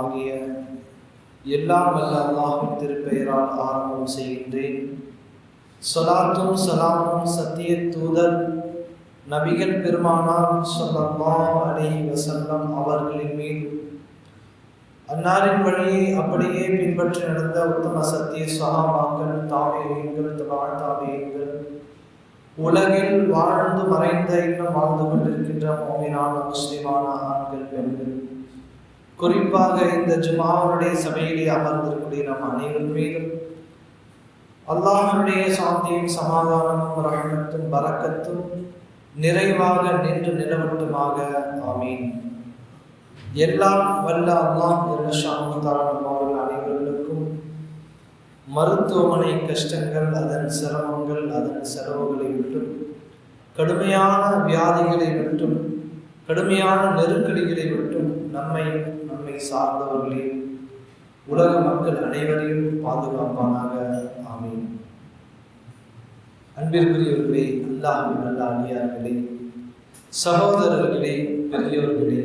ஆகிய எல்லாம் வல்ல அல்லாஹின் திருப்பெயரால் ஆரம்பம் செய்கின்றேன். சொலாத்தும் சலாமும் சத்திய தூதர் நபிகள் பெருமானார் சொல்லம்மா அலி வசல்லம் அவர்களின் மீது. அன்னாரின் வழியை அப்படியே பின்பற்றி நடந்த உத்தம சத்திய சகாபாக்கள் தாவேயங்கள் தபால் தாபியங்கள் உலகில் வாழ்ந்து மறைந்த இன்னும் வாழ்ந்து கொண்டிருக்கின்ற மோமினான முஸ்லிமான ஆண்கள் பெண்கள் குறிப்பாக இந்த ஜுமாவுடைய சபையிலே அமர்ந்திருக்கூடிய நம் அனைவர் மீதும் அல்லாஹனுடைய சாந்தியும் சமாதானமும் ரகணத்தும் பறக்கத்தும் நிறைவாக நின்று நிலவட்டுமாக. ஆமீன். எல்லாம் வல்ல அல்லாஹ் அவர்கள் அனைவர்களுக்கும் மருத்துவமனை கஷ்டங்கள் அதன் சிரமங்கள் அதன் செலவுகளை விட்டும் கடுமையான வியாதிகளை விட்டும் கடுமையான நெருக்கடிகளை விட்டும் நம்மை நம்மை சார்ந்தவர்களே உலக மக்கள் அனைவரையும் பாதுகாப்பானாக. ஆமீன். அன்பிற்குரியவர்களே அல்லாஹின் நல்ல அடியார்களே சகோதரர்களே பெரியவர்களே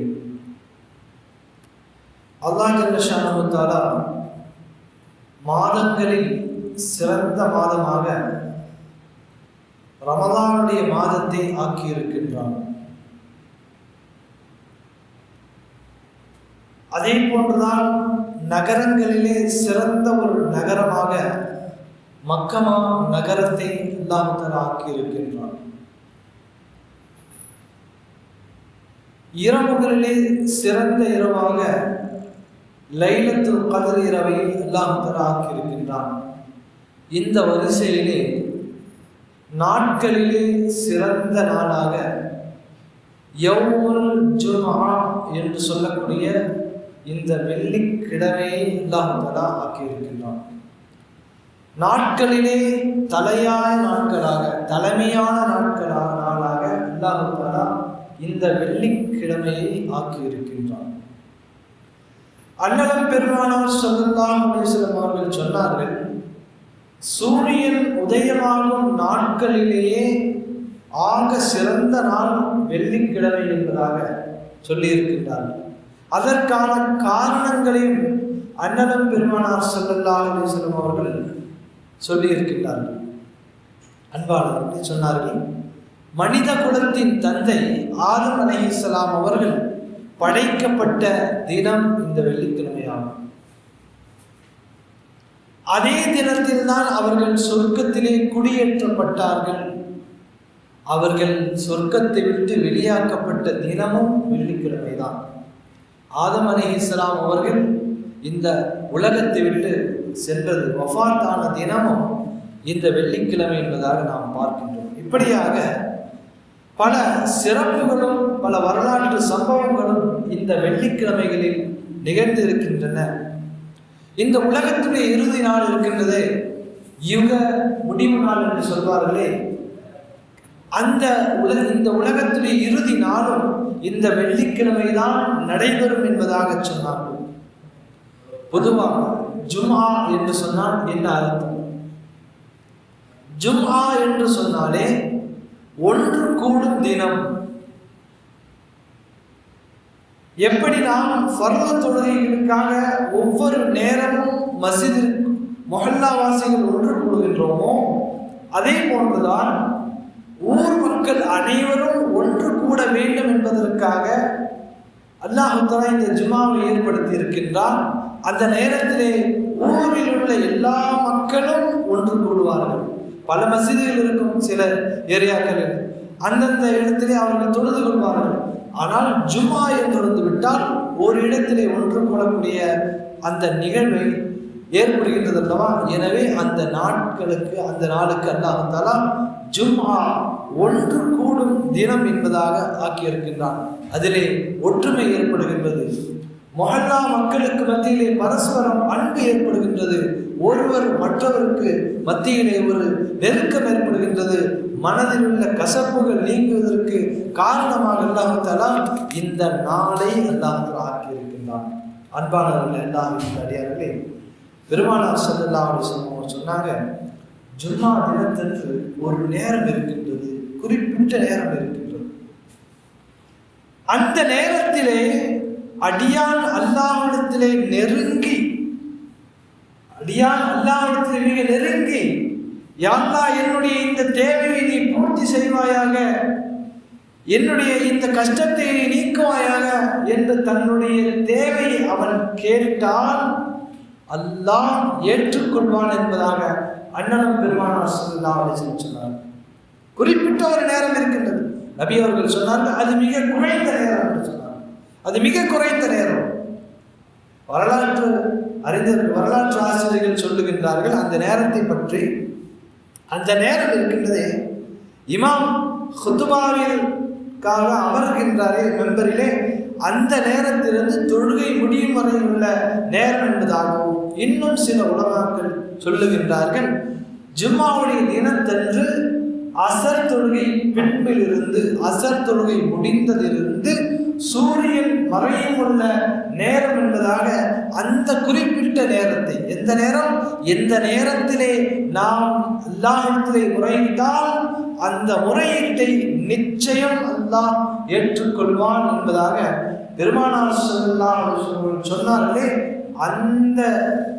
அல்லாஹ் ஜல்லஷானுத்தாலா மாதங்களில் சிறந்த மாதமாக ரமதானுடைய மாதத்தை ஆக்கியிருக்கின்றான். அதே போன்றுதான் நகரங்களிலே சிறந்த ஒரு நகரமாக மக்கமா நகரத்தை அல்லாஹால ஆக்கியிருக்கின்றான் இரவுகளிலே சிறந்த இரவாக லைலத்து கதிர் இரவை அல்லாஹால ஆக்கியிருக்கின்றான் இந்த வரிசையிலே நாட்களிலே சிறந்த நாளாக யவுமுல் ஜுமா என்று சொல்லக்கூடிய இந்த வெள்ளிக்கிழமையை அல்லாஹாலா ஆக்கியிருக்கின்றான் நாட்களிலே தலையாய நாட்களாக தலைமையான நாட்களாக நாளாக அல்லாஹாலா இந்த வெள்ளிக்கிழமையை ஆக்கியிருக்கின்றான் அண்ணலம் பெருமானார் சொல்லலாம் அவர்கள் சொன்னார்கள் சூரியன் உதயமாகும் நாட்களிலேயே ஆக சிறந்த நாள் வெள்ளிக்கிழமை என்பதாக சொல்லியிருக்கின்றார்கள். அதற்கான காரணங்களையும் அண்ணலம் பெருமானார் சொல்லல்லா அலிஸ்லம் அவர்கள் சொல்லியிருக்கின்றார்கள். அன்பாளர் சொன்னார்கள் மனித குலத்தின் தந்தை ஆதம் அலை இஸ்லாம் அவர்கள் படைக்கப்பட்ட தினம் இந்த வெள்ளிக்கிழமையாகும். அதே தினத்தில் தான் அவர்கள் சொர்க்கத்திலே குடியேற்றப்பட்டார்கள். அவர்கள் சொர்க்கத்தை விட்டு வெளியாக்கப்பட்ட தினமும் வெள்ளிக்கிழமை தான் ஆதம் அலி இஸ்லாம் அவர்கள் இந்த உலகத்தை விட்டு சென்றது. வஃபாத்தான தினமும் இந்த வெள்ளிக்கிழமை என்பதாக நாம் பார்க்கின்றோம். இப்படியாக பல சிறப்புகளும் பல வரலாற்று சம்பவங்களும் இந்த வெள்ளிக்கிழமைகளில் நிகழ்ந்து இருக்கின்றன. இந்த உலகத்துடைய இறுதி நாள் இருக்கின்றதே யுக முடிவு நாள் என்று சொல்வார்களே. அந்த உலக இந்த உலகத்திலே இறுதி நாளும் இந்த வெள்ளிக்கிழமை தான் நடைபெறும் என்பதாக சொன்னார்கள் பொதுவாக ஜும்ஆ என்று சொன்னால் என்ன அர்த்தம்? ஜும்ஆ என்று சொன்னாலே ஒன்று கூடும் தினம். எப்படி நாம் ஃபர்வ தொழுகைகளுக்காக ஒவ்வொரு நேரமும் மசீது மொஹல்லா வாசிகள் ஒன்று கூடுகின்றோமோ அதே போன்றுதான் ஊர் மக்கள் அனைவரும் ஒன்று கூட வேண்டும் என்பதற்காக அல்லாஹுத்தலா இந்த ஜுமாவை ஏற்படுத்தி இருக்கின்றார் அந்த நேரத்திலே ஊரில் உள்ள எல்லா மக்களும் ஒன்று கூடுவார்கள். பல மசீதிகள் இருக்கும் சில ஏரியாக்களில் அந்தந்த இடத்திலே அவர்கள் தொழுது கொள்வார்கள். ஆனால் ஜுமா என்று வந்து விட்டால் ஒரு இடத்திலே ஒன்று கூடக்கூடிய அந்த நிகழ்வை ஏற்படுகின்றது அல்லவா? எனவே அந்த நாட்களுக்கு அந்த நாளுக்கு அல்லாஹாலா ஜும்மா ஒன்று கூடும் தினம் என்பதாக ஆக்கியிருக்கின்றான். அதிலே ஒற்றுமை ஏற்படுகின்றது. மொஹல்லா மக்களுக்கு மத்தியிலே பரஸ்பரம் அன்பு ஏற்படுகின்றது. ஒருவர் மற்றவருக்கு மத்தியிலே ஒரு நெருக்கம் ஏற்படுகின்றது. மனதில் உள்ள கசப்புகள் நீங்குவதற்கு காரணமாக அல்லாஹாலா இந்த நாளை அல்லாஹ் ஆக்கியிருக்கின்றான். அன்பானவர்கள் எல்லாருமே அடியார்களே பெருமானார் சல்லல்லா சொன்னாங்க ஜும்மா தினத்தன்று ஒரு நேரம் இருக்கின்றது. குறிப்பிட்ட நேரம் இருக்கின்றது அந்த நேரத்திலே அடியான் அல்லாவிடத்திலே நெருங்கி அடியான் அல்லாவிடத்திலே மிக நெருங்கி யா என்னுடைய இந்த தேவையை நீ பூர்த்தி செய்வாயாக என்னுடைய இந்த கஷ்டத்தை நீ நீக்குவாயாக என்று தன்னுடைய தேவையை அவன் கேட்டால் அல்லாஹ் ஏற்றுக்கொள்வான் என்பதாக அண்ணனும் பெருமானார் ஸல்லல்லாஹு சொன்னார் குறிப்பிட்ட ஒரு நேரம் இருக்கின்றது. நபி அவர்கள் சொன்னார்கள் அது மிக குறைந்த நேரம் என்று அது மிக குறைந்த நேரம். வரலாற்று அறிஞர்கள் வரலாற்று ஆசிரியர்கள் சொல்லுகின்றார்கள் அந்த நேரத்தை பற்றி. அந்த நேரம் இருக்கின்றதே இமாம் ஹுதுபாவிற்காக அமர்கின்றாரே மெம்பரிலே அந்த நேரத்திலிருந்து தொழுகை முடியும் வரை உள்ள நேரம் என்பதாகவும் இன்னும் சில உலகாக்கள் சொல்லுகின்றார்கள் ஜிம்மாவுடைய தினத்தன்று அசர் தொழுகை பின்பிலிருந்து அசர் தொழுகை முடிந்ததிலிருந்து சூரியன் மறையும் உள்ள நேரம் என்பதாக அந்த குறிப்பிட்ட நேரத்தை எந்த நேரம்? எந்த நேரத்திலே நாம் அல்லாஹிடத்திலே முறையிட்டால் அந்த முறையீட்டை நிச்சயம் அல்லாஹ் ஏற்றுக்கொள்வான் என்பதாக பெருமானார் சொன்னார்களே அந்த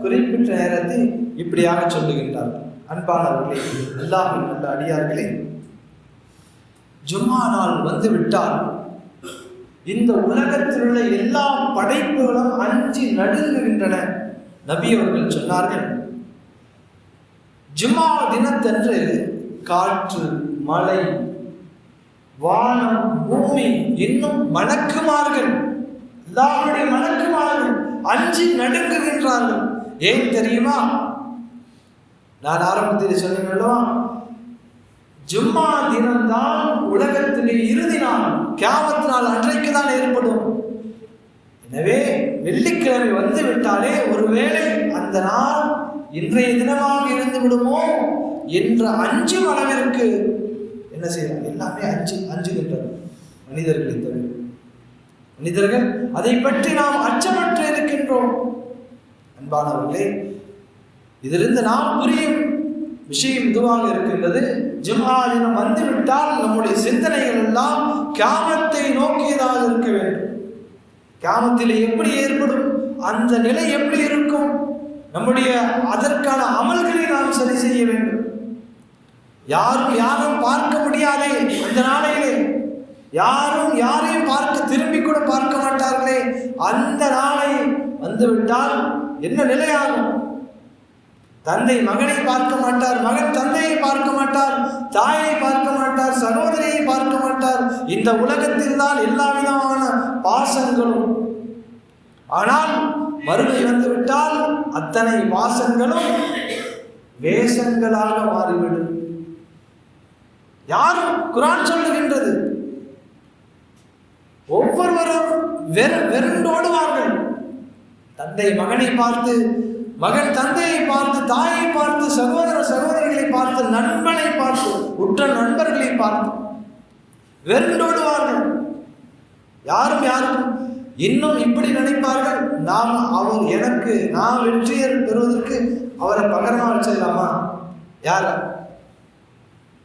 குறிப்பிட்ட நேரத்தை இப்படியாக சொல்லுகின்றார்கள். அன்பானவர்களே அல்லாஹின் நல்ல அடியார்களே ஜும்மா நாள் வந்து விட்டால் இந்த உலகத்தில் உள்ள எல்லா படைப்புகளும் அஞ்சு நடுங்குகின்றன நபி அவர்கள் சொன்னார்கள். ஜும்மா தினத்தன்று காற்று மழை வானம் பூமி இன்னும் மணக்குமார்கள் எல்லாருடைய மணக்குமார்கள் அஞ்சு நடுங்குகின்றார்கள். ஏன் தெரியுமா? நான் ஆரம்பத்தில் சொன்னீங்களோ ஜும்மா தினம்தான் உலகத்திலே இறுதி நாள் கேமத்து நாள் அன்றைக்கு தான் ஏற்படும். எனவே வெள்ளிக்கிழமை வந்து விட்டாலே ஒருவேளை அந்த நாள் இன்றைய தினமாக இருந்து விடுமோ என்ற அஞ்சும் அளவிற்கு என்ன செய்யலாம்? எல்லாமே அஞ்சு அஞ்சுகின்றனர் மனிதர்களை தவிர. மனிதர்கள் அதை பற்றி நாம் அச்சமற்று இருக்கின்றோம். அன்பானவர்களே இதிலிருந்து நாம் புரியும் விஷயம் இதுவாக இருக்கின்றது. ஜும்ஹா தினம் வந்துவிட்டால் நம்முடைய சிந்தனைகள் எல்லாம் கியாமத்தை நோக்கியதாக இருக்க வேண்டும். கியாமத்தில் எப்படி ஏற்படும்? அந்த நிலை எப்படி இருக்கும்? நம்முடைய அதற்கான அமல்களை நாம் சரி செய்ய வேண்டும். யாரும் யாரும் பார்க்க முடியாதே அந்த நாளையிலே. யாரும் யாரையும் பார்க்க திரும்பி கூட பார்க்க மாட்டார்களே. அந்த நாளை வந்துவிட்டால் என்ன நிலையாகும்? தந்தை மகனை பார்க்க மாட்டார் மகன் தந்தையை பார்க்க மாட்டார் தாயை பார்க்க மாட்டார் சகோதரியை பார்க்க மாட்டார். இந்த உலகத்தில் தான் எல்லா விதமான பாசங்களும். ஆனால் மறுமை வந்துவிட்டால் அத்தனை பாசங்களும் வேஷங்களாக மாறிவிடும். யாரும் குரான் சொல்லுகின்றது. ஒவ்வொருவரும் வெறு வெறுண்டோடுவார்கள். தந்தை மகனை பார்த்து மகன் தந்தையை பார்த்து தாயை பார்த்து சகோதர சகோதரிகளை பார்த்து நண்பனை பார்த்து உற்ற நண்பர்களை பார்த்து வெறுண்டோடுவார்கள். யாரும் யாருக்கும் இன்னும் இப்படி நினைப்பார்கள் நாம் அவர் எனக்கு நான் வெற்றியர் பெறுவதற்கு அவரை பகரமாக வச்சிடலாமா யார?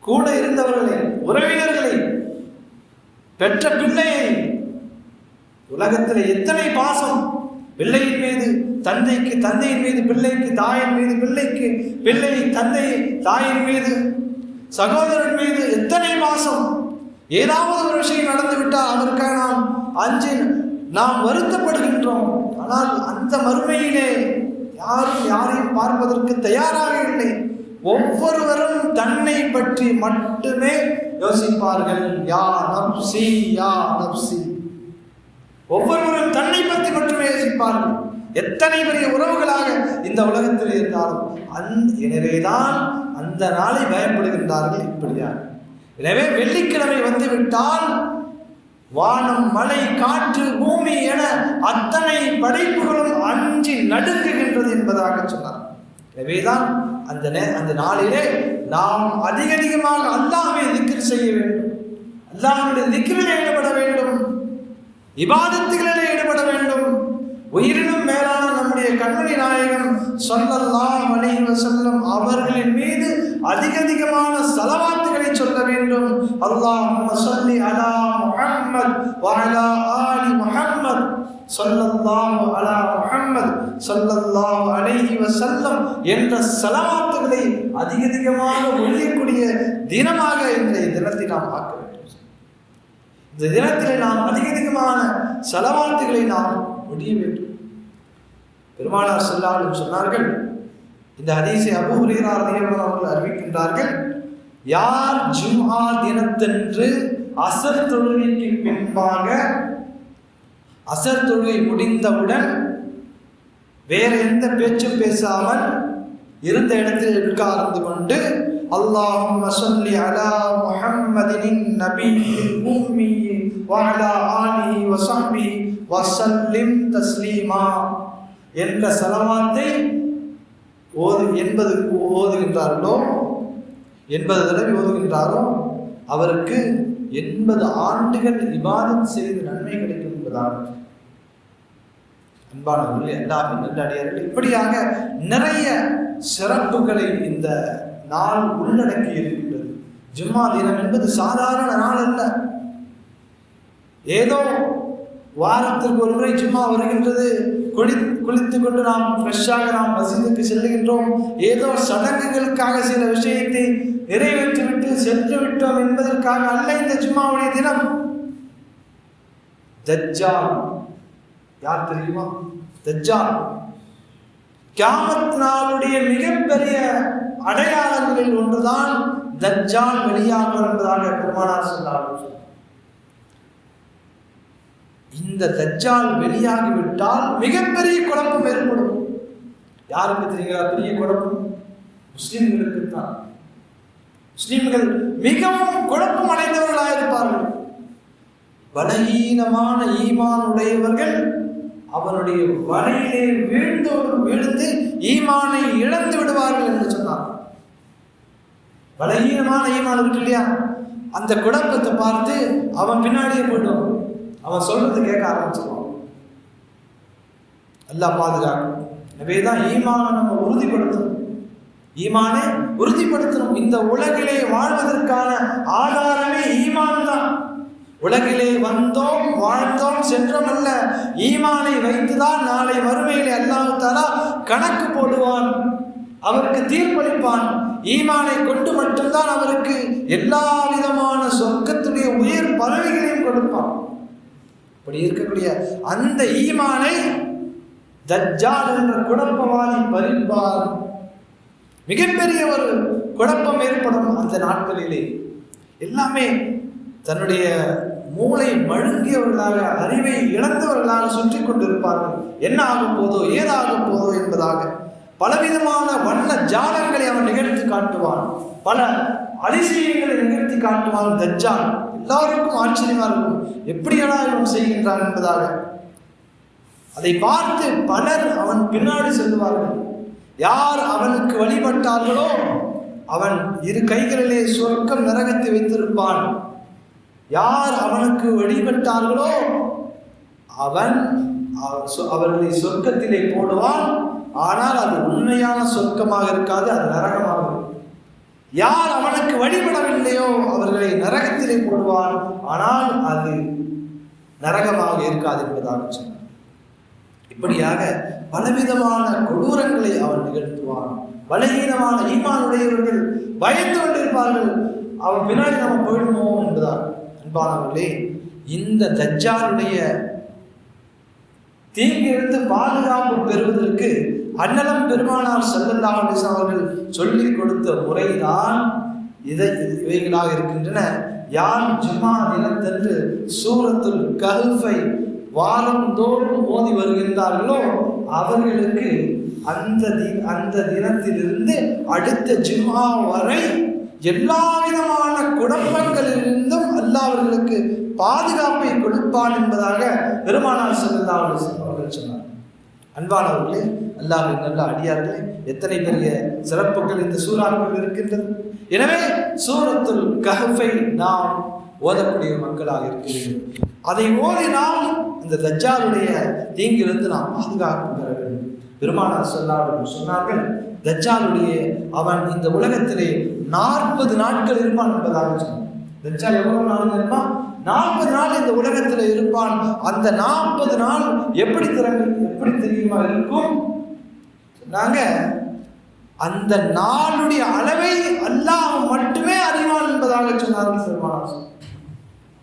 கூட இருந்தவர்களை உறவினர்களை பெற்ற பிள்ளையை உலகத்தில் எத்தனை பாசம் பிள்ளையின் மீது தந்தைக்கு தந்தையின் மீது பிள்ளைக்கு தாயின் மீது பிள்ளைக்கு பிள்ளை தந்தை தாயின் மீது சகோதரன் மீது எத்தனை மாசம் ஏதாவது ஒரு விஷயம் நடந்துவிட்டால் அதற்காக நாம் அஞ்சு நாம் வருத்தப்படுகின்றோம். ஆனால் அந்த மறுமையிலே யாரும் யாரையும் பார்ப்பதற்கு தயாராக இல்லை. ஒவ்வொருவரும் தன்னை பற்றி மட்டுமே யோசிப்பார்கள். யா நப்சி யா நப்சி. ஒவ்வொருவரும் தன்னை பற்றி மட்டுமே யோசிப்பார்கள். எத்தனை பெரிய உறவுகளாக இந்த உலகத்தில் இருந்தாலும் அந் எனவேதான் அந்த நாளை பயப்படுகின்றார்கள் இப்படியாக எனவே வெள்ளிக்கிழமை வந்துவிட்டால் வானம் மலை காற்று பூமி என அத்தனை படைப்புகளும் அஞ்சி நடுங்குகின்றது என்பதாக சொன்னார். எனவேதான் அந்த நே அந்த நாளிலே நாம் அதிக அதிகமாக அல்லாமே திக்கிர் செய்ய வேண்டும். அல்லாமுடைய திக்ரில் ஈடுபட வேண்டும். இபாதத்துகளிலே ஈடுபட வேண்டும். உயிரினும் மேலான நம்முடைய கண்மணி நாயகன் சொல்லல்லாம் அலைஹி செல்லும் அவர்களின் மீது அதிக அதிகமான செலவாத்துகளை சொல்ல வேண்டும். அல்லாஹ் சொல்லி அலா முஹம்மத் வரலா ஆலி முஹம்மத். ஸல்லல்லாஹு அலா முஹம்மத் ஸல்லல்லாஹு அலைஹி வஸல்லம் என்ற செலவாத்துகளை அதிக அதிகமாக ஒழியக்கூடிய தினமாக இன்றைய தினத்தை நாம் ஆக்க வேண்டும். இந்த தினத்தில் நாம் அதிக அதிகமான செலவாத்துகளை நாம் முடிய வேண்டும். பெருமானார் செல்லாலும் சொன்னார்கள். இந்த அதிசை அபூரியரார் நியமனம் அவர்கள் அறிவிக்கின்றார்கள். யார் ஜும்ஹா தினத்தன்று அசர் தொழுகைக்கு பின்பாக அசர் தொழுகை முடிந்தவுடன் வேற எந்த பேச்சும் பேசாமல் இருந்த இடத்தில் உட்கார்ந்து கொண்டு அல்லாஹ் மசல்லி அலா முஹம் محمد النبي الأمي وعلى آله وصحبه وسلم تسليما என்ற சலவாத்தை ஓது என்பது ஓதுகின்றார்களோ எண்பது தடவை ஓதுகின்றாரோ அவருக்கு எண்பது ஆண்டுகள் இபாதத் செய்து நன்மை கிடைக்கும் என்பதாக அன்பானவர்களே எல்லாமே நல்லடியார்கள் இப்படியாக நிறைய சிறப்புகளை இந்த நாள் உள்ளடக்கி இருக்கின்றது ஜும்மா தினம் என்பது சாதாரண நாள் அல்ல. ஏதோ வாரத்திற்கு ஒரு முறை ஜும்மா வருகின்றது. குளி குளித்து கொண்டு நாம் ஃப்ரெஷ்ஷாக நாம் மசிதுக்கு செல்லுகின்றோம். ஏதோ சடங்குகளுக்காக சில விஷயத்தை நிறைவேற்றிவிட்டு சென்று விட்டோம் என்பதற்காக அல்ல இந்த ஜும்மாவுடைய தினம். தஜ்ஜால். யார் தெரியுமா? தஜ்ஜால். கியாமத் நாளுடைய மிகப்பெரிய அடையாளங்களில் ஒன்றுதான் தஜ்ஜால் வெளியாகும் என்பதாக பெருமானார் சொன்னார்கள். இந்த தஜ்ஜால் வெளியாகிவிட்டால் மிகப்பெரிய குழப்பம் ஏற்படும். யாருக்கு தெரியுங்களா? பெரிய குழப்பம். முஸ்லிம்களுக்கு தான். முஸ்லிம்கள் மிகவும் குழப்பம் அடைந்தவர்களாக இருப்பார்கள் பலகீனமான ஈமான் உடையவர்கள் அவனுடைய வலையிலே வீழ்ந்து விழுந்து ஈமானை இழந்து விடுவார்கள் என்று சொன்னார். பலகீனமான ஈமான் இருக்கு இல்லையா? அந்த குழப்பத்தை பார்த்து அவன் பின்னாடியே போயிடுவான் அவன் சொல்றது கேட்க ஆரம்பிச்சிருவான். எல்லாம் பாதுகாக்கும். எனவே தான் ஈமானை நம்ம உறுதிப்படுத்தணும். ஈமானை உறுதிப்படுத்தணும். இந்த உலகிலே வாழ்வதற்கான ஆதாரமே ஈமான் தான். உலகிலே வந்தோம் வாழ்ந்தோம் சென்றோம் அல்ல ஈமானை வைத்துதான் நாளை மறுமையிலே அல்லாஹ் தாலா கணக்கு போடுவான் அவருக்கு தீர்ப்பளிப்பான். ஈமானை கொண்டு மட்டும்தான் அவருக்கு எல்லா விதமான சொர்க்கத்துடைய உயிர் பறவைகளையும் கொடுப்பான். இப்படி இருக்கக்கூடிய அந்த ஈமானை தஜ்ஜால் என்ற குழப்பவாதி பறிப்பார் மிகப்பெரிய ஒரு குழப்பம் ஏற்படும் அந்த நாட்களிலே. எல்லாமே தன்னுடைய மூளை மழுங்கியவர்களாக அறிவை இழந்தவர்களாக சுற்றி கொண்டிருப்பார்கள். என்ன ஆகும் போதோ ஏதாகும் போதோ என்பதாக பலவிதமான வண்ண ஜாலங்களை அவன் நிகழ்த்தி காட்டுவான். பல அதிசயங்களை நிகழ்த்தி காட்டுவான் தஜ்ஜால். எல்லாருக்கும் ஆச்சரியமா இருக்கும். எப்படியெல்லாம் இவன் செய்கின்றான் என்பதாக. அதை பார்த்து பலர் அவன் பின்னாடி செல்வார்கள் யார் அவனுக்கு வழிபட்டார்களோ அவன் இரு கைகளிலே சொர்க்கம் நரகத்தை வைத்திருப்பான். யார் அவனுக்கு வழிபட்டார்களோ அவன் அவ- சொ- அவர்களை சொர்க்கத்திலே போடுவான். ஆனால் அது உண்மையான சொர்க்கமாக இருக்காது அது நரகமாகும் யார் அவனுக்கு வழிபடவில்லையோ அவர்களை நரகத்திலே போடுவான். ஆனால் அது நரகமாக இருக்காது என்பதாக சொன்னார் இப்படியாக பலவிதமான கொடூரங்களை அவன் நிகழ்த்துவான். பலகீனமான ஈமானுடையவர்கள் பயந்து கொண்டிருப்பார்கள். அவன் பின்னாடி நம்ம போயிடுமோ என்பதால் அன்பானவர்களே இந்த தஜ்ஜாலுடைய தீங்கிலிருந்து பாதுகாப்பு பெறுவதற்கு அன்னலம் பெருமானார் ஸல்லல்லாஹு அவர்கள் சொல்லிக் கொடுத்த முறைதான் இதை இவைகளாக இருக்கின்றன. யார் ஜும்மா தினத்தன்று சூரத்துல் கல்ஃபை வாரந்தோறும் ஓதி வருகின்றார்களோ அவர்களுக்கு அந்த தி அந்த தினத்திலிருந்து அடுத்த ஜும்மா வரை எல்லா விதமான குழப்பங்களிலிருந்தும் அல்லாஹ் அவர்களுக்கு பாதுகாப்பை கொடுப்பான் என்பதாக பெருமானார் ஸல்லல்லாஹு அவர்கள் சொன்னார். அன்பானவர்களே அல்லாவின் நல்ல அடியார்களே எத்தனை பெரிய சிறப்புகள் இந்த சூறாக்கள் இருக்கின்றது. எனவே சூரத்துல் கஹஃபை நாம் ஓதக்கூடிய மக்களாக இருக்கிறீர்கள். அதை ஓதி நாம் இந்த தஜ்ஜாலுடைய தீங்கிலிருந்து நாம் பாதுகாப்பு பெற வேண்டும். பெருமானார் சொல்லார்கள் சொன்னார்கள் தஜ்ஜாலுடைய அவன் இந்த உலகத்திலே நாற்பது நாட்கள் இருப்பான் என்பதாக சொன்னார் தஜ்ஜால் எவ்வளவு நாள் இருப்பான் நாற்பது நாள் இந்த உலகத்தில் இருப்பான். அந்த நாற்பது நாள் எப்படி திறங்க எப்படி தெரியுமா இருக்கும்? சொன்னாங்க அந்த நாளுடைய அளவை அல்லாஹ் மட்டுமே அறிவான் என்பதாக சொன்னார்கள் பெருமானார்.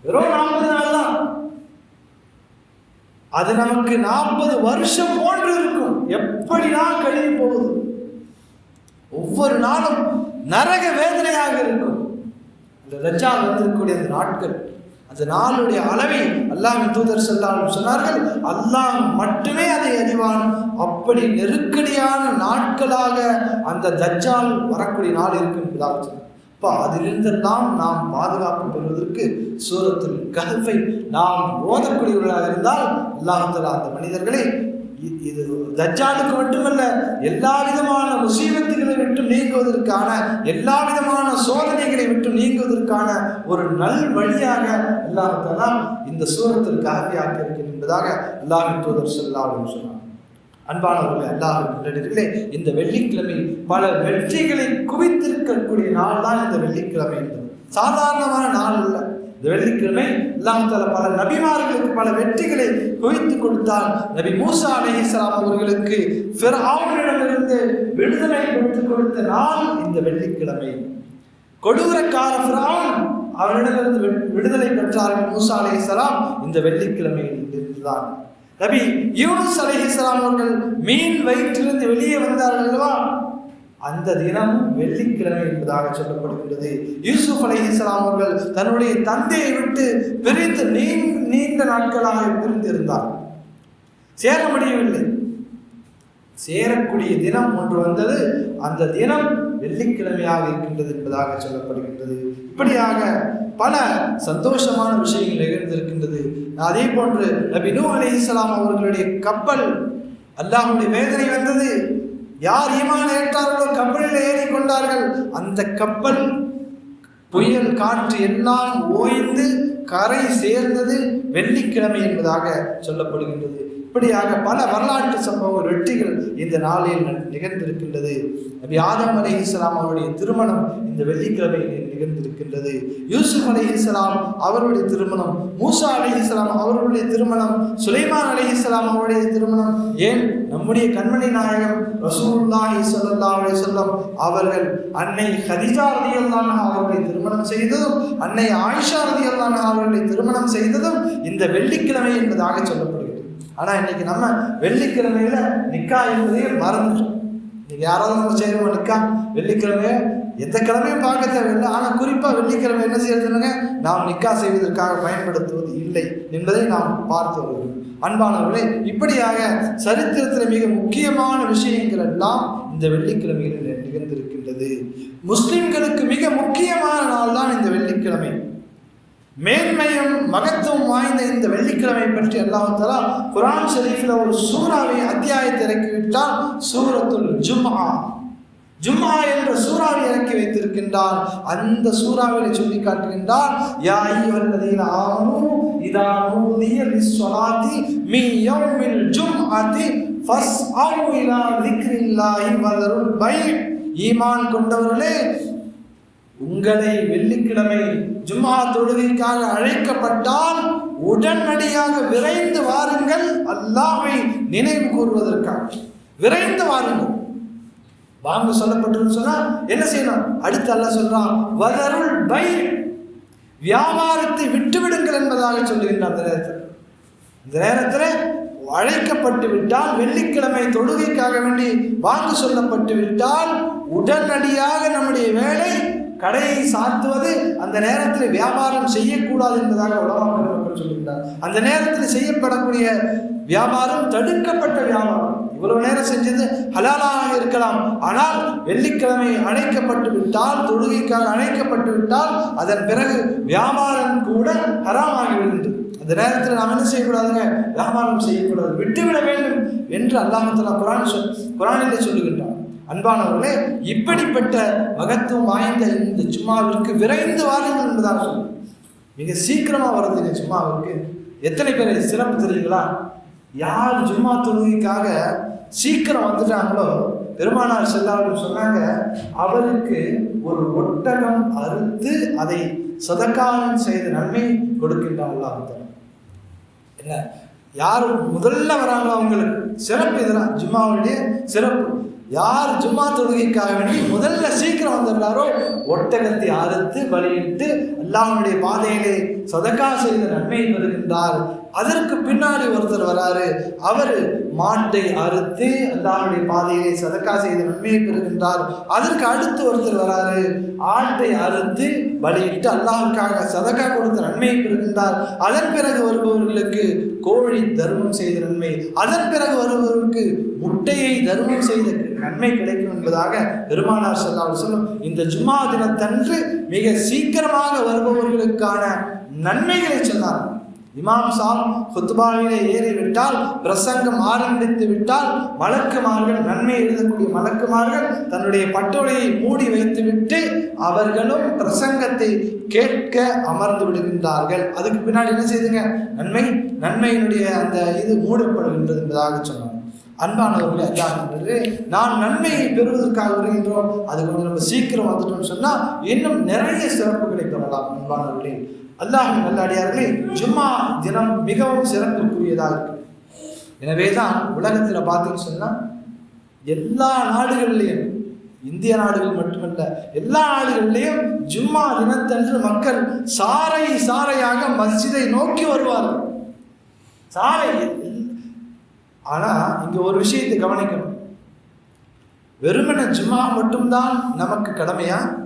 வெறும் நாற்பது நாள் தான். அது நமக்கு நாற்பது வருஷம் போன்று இருக்கும். எப்படிலாம் கழிவு போகுது? ஒவ்வொரு நாளும் நரக வேதனையாக இருக்கும். இந்த ரஜால் வந்திருக்கக்கூடிய அந்த நாட்கள் அந்த நாளுடைய அளவை அல்லாமி தூதர் செல்லாலும் சொன்னார்கள் அல்லாஹ் மட்டுமே அதை அறிவான். அப்படி நெருக்கடியான நாட்களாக அந்த தஜ்ஜால் வரக்கூடிய நாள் இருக்கும் என்பதாக அதிலிருந்தெல்லாம் நாம் பாதுகாப்பு பெறுவதற்கு சூரத்தில் கல்வை நாம் ஓதக்கூடியவர்களாக இருந்தால் அல்லாஹலா அந்த மனிதர்களை இது தஜ்ஜாலுக்கு மட்டுமல்ல எல்லா விதமான முசீபத்துகளை விட்டு நீங்குவதற்கான எல்லா விதமான சோதனைகளை விட்டு நீங்குவதற்கான ஒரு நல் வழியாக அல்லாஹலா இந்த சூரத்தில் கல்வியாக்கி இருக்கிறது என்பதாக அல்லாஹின் தூதர் சொல்லாலும் சொன்னார். அன்பானவர்களே அல்லாஹ் நல்லடிகளே இந்த வெள்ளிக்கிழமை பல வெற்றிகளை குவித்திருக்கக்கூடிய நாள் தான் இந்த வெள்ளிக்கிழமை என்பது. சாதாரணமான நாள் அல்ல. இந்த வெள்ளிக்கிழமை அல்லாஹ் பல நபிமார்களுக்கு பல வெற்றிகளை குவித்து கொடுத்தான். நபி மூசா அலைஹிஸ்ஸலாம் அவர்களுக்கு ஃபிர்அவுனிடமிருந்து விடுதலை கொடுத்து கொடுத்த நாள் இந்த வெள்ளிக்கிழமை. கொடூரக்கார ஃபிரௌன் அவரிடமிருந்து விடுதலை பெற்றார்கள் மூசா அலைஹிஸ்ஸலாம் இந்த வெள்ளிக்கிழமையில் இருந்துதான் நபி யூனுஸ் அலைஹிஸ்ஸலாம் அவர்கள் மீன் வயிற்றிலிருந்து வெளியே வந்தார்கள் அல்லவா? அந்த தினம் வெள்ளிக்கிழமை என்பதாக சொல்லப்படுகின்றது. யூசுப் அலைஹிஸ்ஸலாம் அவர்கள் தன்னுடைய தந்தையை விட்டு பிரிந்து நீண்ட நாட்களாக பிரிந்திருந்தார். சேர முடியவில்லை. சேரக்கூடிய தினம் ஒன்று வந்தது. அந்த தினம் வெள்ளிக்கிழமையாக இருக்கின்றது என்பதாக சொல்லப்படுகின்றது. இப்படியாக பல சந்தோஷமான விஷயங்கள் நிகழ்ந்திருக்கின்றது. அதே போன்று நபி நூ இஸ்லாம் அவர்களுடைய கப்பல் அல்லாஹுடைய வேதனை வந்தது. யார் ஈமான் ஏற்றார்களோ கப்பலில் ஏறி கொண்டார்கள். அந்த கப்பல் புயல் காற்று எல்லாம் ஓய்ந்து கரை சேர்ந்தது வெள்ளிக்கிழமை என்பதாக சொல்லப்படுகின்றது. இப்படியாக பல வரலாற்று சம்பவ வெற்றிகள் இந்த நாளில் நிகழ்ந்திருக்கின்றது. நபி ஆதம் அலி இஸ்லாம் அவருடைய திருமணம் இந்த வெள்ளிக்கிழமையில் நிகழ்ந்திருக்கின்றது யூசுப் அலை இஸ்லாம் அவருடைய திருமணம் மூசா அலை இஸ்லாம் அவர்களுடைய திருமணம் சுலைமான் அலை இஸ்லாம் அவருடைய திருமணம். ஏன்? நம்முடைய கண்மணி நாயகம் ரசூல்லாஹி ஸல்லல்லாஹு அலி சொல்லம் அவர்கள் அன்னை ஹதிஜா ரதியல்லான அவர்களை திருமணம் செய்ததும் அன்னை ஆயிஷா ரதியல்லான அவர்களை திருமணம் செய்ததும் இந்த வெள்ளிக்கிழமை என்பதாக சொல்லப்படுகிறது. ஆனால் இன்னைக்கு நம்ம வெள்ளிக்கிழமையில நிக்கா என்பதையே மறந்துட்டோம். இன்னைக்கு யாராவது நம்ம செய்யறோம் நிக்கா? வெள்ளிக்கிழமைய எந்த கிழமையும் பார்க்க தேவையில்லை. ஆனால் குறிப்பாக வெள்ளிக்கிழமை என்ன செய்யறதுங்க நாம் நிக்கா செய்வதற்காக பயன்படுத்துவது இல்லை என்பதை நாம் பார்த்து வருகிறோம். அன்பானவர்களே இப்படியாக சரித்திரத்தில் மிக முக்கியமான விஷயங்கள் எல்லாம் இந்த வெள்ளிக்கிழமையில் நிகழ்ந்திருக்கின்றது. முஸ்லிம்களுக்கு மிக முக்கியமான நாள் தான் இந்த வெள்ளிக்கிழமை. மேன்மையும் மகத்துவம் வாய்ந்த இந்த வெள்ளிக்கிழமை பற்றி அல்லாஹாலா குரான் ஷெரீஃபில் ஒரு சூறாவை அத்தியாயத்தை இறக்கிவிட்டால் சூரத்துல் ஜும்ஆ. ஜும்மா என்ற சூறாவை இறக்கி வைத்திருக்கின்றார் அந்த சூறாவிலை சொல்லி காட்டுகின்றார் யா அய்யுஹல்லதீன ஆமனு இதா நூதிய லிஸ்ஸலாத்தி மீ யௌமில் ஜும்அத்தி ஃபஸ்அவு இலா திக்ரில்லாஹி வதருல் பை ஈமான் கொண்டவர்களே உங்களை வெள்ளிக்கிழமை ஜும்மா தொழுகைக்காக அழைக்கப்பட்டால் உடனடியாக விரைந்து வாருங்கள். அல்லாஹ்வை நினைவு கூறுவதற்காக. விரைந்து வாருங்கள். வாங்க சொல்லப்பட்டுன்னு சொன்னால் என்ன செய்யணும் அடுத்து அல்ல சொல்கிறான் வதருள் பை வியாபாரத்தை விட்டுவிடுங்கள் என்பதாக சொல்லுகின்றான் அந்த நேரத்தில். இந்த நேரத்தில் அழைக்கப்பட்டு விட்டால் வெள்ளிக்கிழமை தொழுகைக்காக வேண்டி வாங்கு சொல்லப்பட்டு விட்டால் உடனடியாக நம்முடைய வேலை கடையை சாத்துவது அந்த நேரத்தில் வியாபாரம் செய்யக்கூடாது என்பதாக உலகம் மக்கள் சொல்லுகிறார் அந்த நேரத்தில் செய்யப்படக்கூடிய வியாபாரம் தடுக்கப்பட்ட வியாபாரம். இவ்வளவு நேரம் செஞ்சது ஹலாலாக இருக்கலாம். ஆனால் வெள்ளிக்கிழமை அணைக்கப்பட்டு விட்டால் தொழுகைக்காக அணைக்கப்பட்டு விட்டால் அதன் பிறகு வியாபாரம் கூட ஹராமாகி அந்த நேரத்தில் நாம் என்ன செய்யக்கூடாதுங்க? வியாபாரம் செய்யக்கூடாது. விட்டுவிட வேண்டும் என்று அல்லாஹலா குரான் சொல் குரானிலே சொல்லுகின்றான். அன்பானவர்களே இப்படிப்பட்ட மகத்துவம் வாய்ந்த இந்த சும்மாவிற்கு விரைந்து வாருங்கள் என்பதாக சொல்லுங்கள் மிக சீக்கிரமாக வருதுங்க சும்மாவிற்கு எத்தனை பேர் சிறப்பு தெரியுங்களா? யார் ஜும்மா தொழுகைக்காக சீக்கிரம் வந்துட்டாங்களோ பெருமானார் செல்லாலும் சொன்னாங்க அவருக்கு ஒரு ஒட்டகம் அறுத்து அதை சதக்காவும் செய்த நன்மை கொடுக்கின்றான் அல்லாஹ் என்ன? யார் முதல்ல வராங்களோ அவங்களுக்கு சிறப்பு இதெல்லாம் ஜும்மாவுடைய சிறப்பு. யார் ஜும்மா தொழுகைக்காக வேண்டி முதல்ல சீக்கிரம் வந்துடுறாரோ ஒட்டகத்தை அறுத்து பலியிட்டு அல்லாஹ்வுடைய பாதையிலே சதக்கா செய்த நன்மை பெறுகின்றார் அதற்கு பின்னாடி ஒருத்தர் வராரு அவர் மாட்டை அறுத்து அல்லாஹ்வுடைய பாதையிலே சதக்கா செய்த நன்மையை பெறுகின்றார். அதற்கு அடுத்து ஒருத்தர் வராரு ஆட்டை அறுத்து பலியிட்டு அல்லாஹுக்காக சதக்கா கொடுத்த நன்மையை பெறுகின்றார். அதன் பிறகு வருபவர்களுக்கு கோழி தர்மம் செய்த நன்மை அதன் பிறகு வருபவருக்கு முட்டையை தர்மம் செய்த நன்மை கிடைக்கும் என்பதாக பெருமானார் ஸல்லல்லாஹு சொல்லும் இந்த ஜும்மா தினத்தன்று மிக சீக்கிரமாக வருபவர்களுக்கான நன்மைகளை சொன்னார். இமாம் சாம் ஹுத்பாவிலே ஏறிவிட்டால் பிரசங்கம் ஆரம்பித்து விட்டால் மலக்குமார்கள் நன்மை எழுதக்கூடிய மலக்குமார்கள் தன்னுடைய பட்டோலையை மூடி வைத்துவிட்டு அவர்களும் பிரசங்கத்தை கேட்க அமர்ந்து விடுகின்றார்கள். அதுக்கு பின்னாடி என்ன செய்துங்க? நன்மை நன்மையினுடைய அந்த இது மூடப்படுகின்றது என்பதாக சொன்னார். அன்பானவர்களே அல்லாஹ் நான் நன்மையை பெறுவதற்காக வருகின்றோம். அது கொஞ்சம் நம்ம சீக்கிரம் வந்துட்டோம்னு சொன்னால் இன்னும் நிறைய சிறப்புகளை பெறலாம் அன்பானவர்களே. அல்லாஹ் நல்லடியார்களே ஜும்மா தினம் மிகவும் சிறப்புக்குரியதாக இருக்கு. எனவே தான் உலகத்தில் பார்த்தீங்கன்னு சொன்னால் எல்லா நாடுகள்லையும் இந்திய நாடுகள் மட்டுமல்ல எல்லா நாடுகள்லையும் ஜும்மா தினத்தன்று மக்கள் சாறை சாறையாக மஸ்ஜிதை நோக்கி வருவார்கள். சாலை ஆனால் இங்கே ஒரு விஷயத்தை கவனிக்கணும். வெறுமன ஜும்மா மட்டும்தான் நமக்கு கடமையா?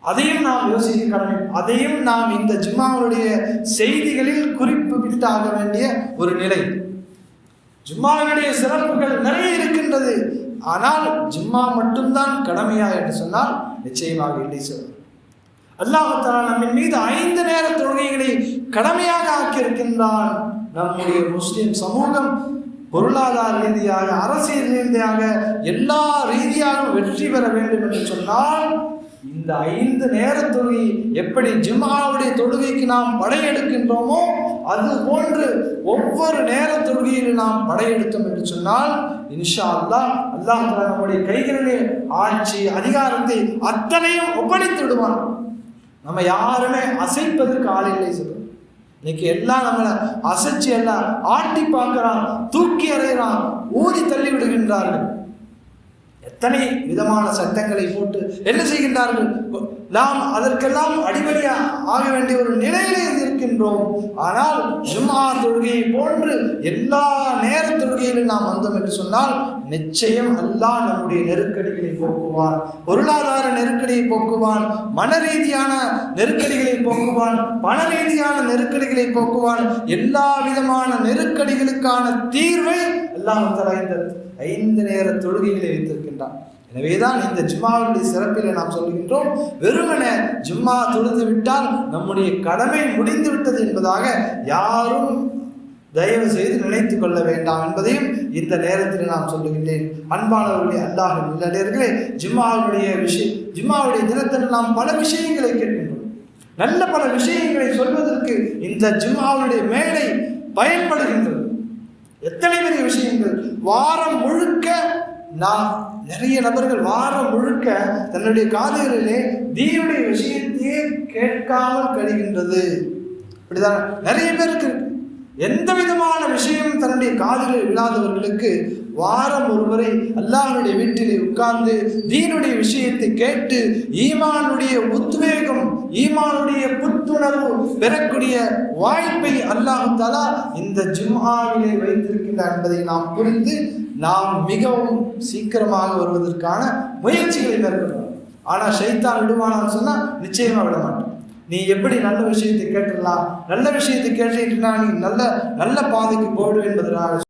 அதையும் நாம் யோசிக்க கடமை. அதையும் நாம் இந்த ஜும்மாவுடைய செய்திகளில் குறிப்பு விட்டாக வேண்டிய ஒரு நிலை. ஜும்மாவினுடைய சிறப்புகள் நிறைய இருக்கின்றது. ஆனால் ஜும்மா மட்டும்தான் கடமையா என்று சொன்னால் நிச்சயமாக இல்லை சார் அல்லாஹால நம்மின் மீது ஐந்து நேர தொழுகைகளை கடமையாக ஆக்கியிருக்கின்றான் நம்முடைய முஸ்லிம் சமூகம். பொருளாதார ரீதியாக அரசியல் ரீதியாக எல்லா ரீதியாகவும் வெற்றி பெற வேண்டும் என்று சொன்னால் இந்த ஐந்து நேர தொழுகை எப்படி ஜிம்மாவுடைய தொழுகைக்கு நாம் படையெடுக்கின்றோமோ அது போன்று ஒவ்வொரு நேர தொழுகையில் நாம் படையெடுத்தோம் என்று சொன்னால் இன்ஷா அல்லா அல்லாஹ் நம்முடைய கைகளிலே ஆட்சி அதிகாரத்தை அத்தனையும் ஒப்படைத்து விடுவான். நம்ம யாருமே அசைப்பதற்கு ஆள் இல்லை சொல்லுவோம் இன்னைக்கு எல்லாம் நம்மளை அசைச்சு எல்லாம் ஆட்டி பார்க்கறான் தூக்கி அறையிறான் ஊதி தள்ளி விடுகின்றார்கள். தனி விதமான சட்டங்களை போட்டு என்ன செய்கின்றார்கள்? நாம் அதற்கெல்லாம் அடிபடியா ஆக வேண்டிய ஒரு நிலையிலே இருக்கின்றோம். ஆனால் ஜும்மா தொழுகையை போன்று எல்லா நேர தொழுகையிலும் நாம் வந்தோம் என்று சொன்னால் நிச்சயம் அல்லாஹ் நம்முடைய நெருக்கடிகளை போக்குவான். பொருளாதார நெருக்கடியை போக்குவான். மன ரீதியான நெருக்கடிகளை போக்குவான். பண ரீதியான நெருக்கடிகளை போக்குவான். எல்லா விதமான நெருக்கடிகளுக்கான தீர்வை அல்லாஹ் தஆலா இந்த ஐந்து நேர தொழுகைகளை வைத்திருக்கின்றான். எனவேதான் இந்த ஜும்மாவுடைய சிறப்பில் நாம் சொல்கின்றோம் வெறுமனே ஜும்மா தொழுது விட்டால் நம்முடைய கடமை முடிந்து விட்டது என்பதாக யாரும் தயவு செய்து நினைத்து கொள்ள வேண்டாம் என்பதையும் இந்த நேரத்தில் நான் சொல்லுகின்றேன். அன்பானவர்களே அல்லாஹ் நல்லே ஜிம்மாவுடைய விஷயம் ஜிம்மாவுடைய தினத்தில் நாம் பல விஷயங்களை கேட்கின்றோம். நல்ல பல விஷயங்களை சொல்வதற்கு இந்த ஜிம்மாவுடைய மேடை பயன்படுகின்றது. எத்தனை பெரிய விஷயங்கள்? வாரம் முழுக்க நான் நிறைய நபர்கள் வாரம் முழுக்க தன்னுடைய காதுகளிலே தீனுடைய விஷயத்தையே கேட்காமல் கழிகின்றது. அப்படிதான் நிறைய பேருக்கு எந்த விதமான விஷயம் தன்னுடைய காதுகளில் விழாதவர்களுக்கு வாரம் ஒருமுறை அல்லாஹ்வுடைய வீட்டிலே உட்கார்ந்து தீனுடைய விஷயத்தை கேட்டு ஈமானுடைய உத்வேகம் ஈமானுடைய புத்துணர்வு பெறக்கூடிய வாய்ப்பை அல்லாஹு தலா இந்த ஜும்ஆவிலே வைத்திருக்கின்றார் என்பதை நாம் புரிந்து நாம் மிகவும் சீக்கிரமாக வருவதற்கான முயற்சிகளை மேற்கொள்ளணும் ஆனால் ஷைத்தான் விடுவானான்னு சொன்னால் நிச்சயமாக விட மாட்டோம் நீ எப்படி நல்ல விஷயத்தை கேட்டுடலாம் நல்ல விஷயத்தை கேட்டீங்கன்னா நீ நல்ல நல்ல பாதைக்கு போடு என்பதனால்